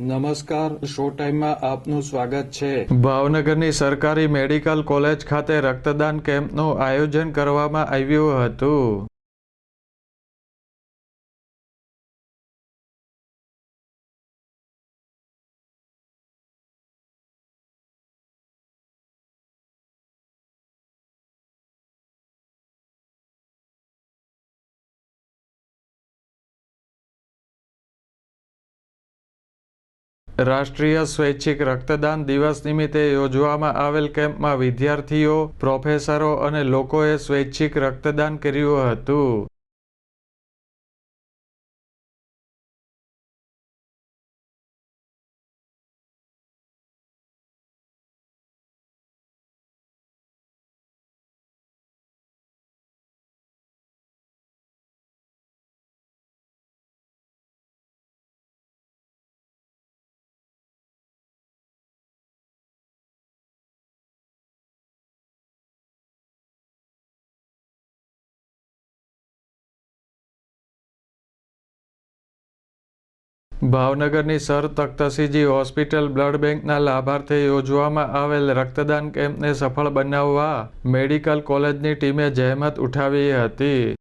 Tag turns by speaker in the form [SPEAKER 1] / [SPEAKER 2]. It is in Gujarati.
[SPEAKER 1] નમસ્કાર શો ટાઈમમાં આપનું સ્વાગત છે.
[SPEAKER 2] ભાવનગરની સરકારી મેડિકલ કોલેજ ખાતે રક્તદાન કેમ્પનું આયોજન કરવામાં આવ્યું હતું. રાષ્ટ્રીય સ્વૈચ્છિક રક્તદાન દિવસ નિમિત્તે યોજવામાં આવેલ કેમ્પમાં વિદ્યાર્થીઓ, પ્રોફેસરો અને લોકોએ સ્વૈચ્છિક રક્તદાન કર્યું હતું. ભાવનગરની સર તખ્તસિંહજી હોસ્પિટલ બ્લડ બેંકના લાભાર્થે યોજવામાં આવેલ રક્તદાન કેમ્પને સફળ બનાવવા મેડિકલ કોલેજની ટીમે જહેમત ઉઠાવી હતી.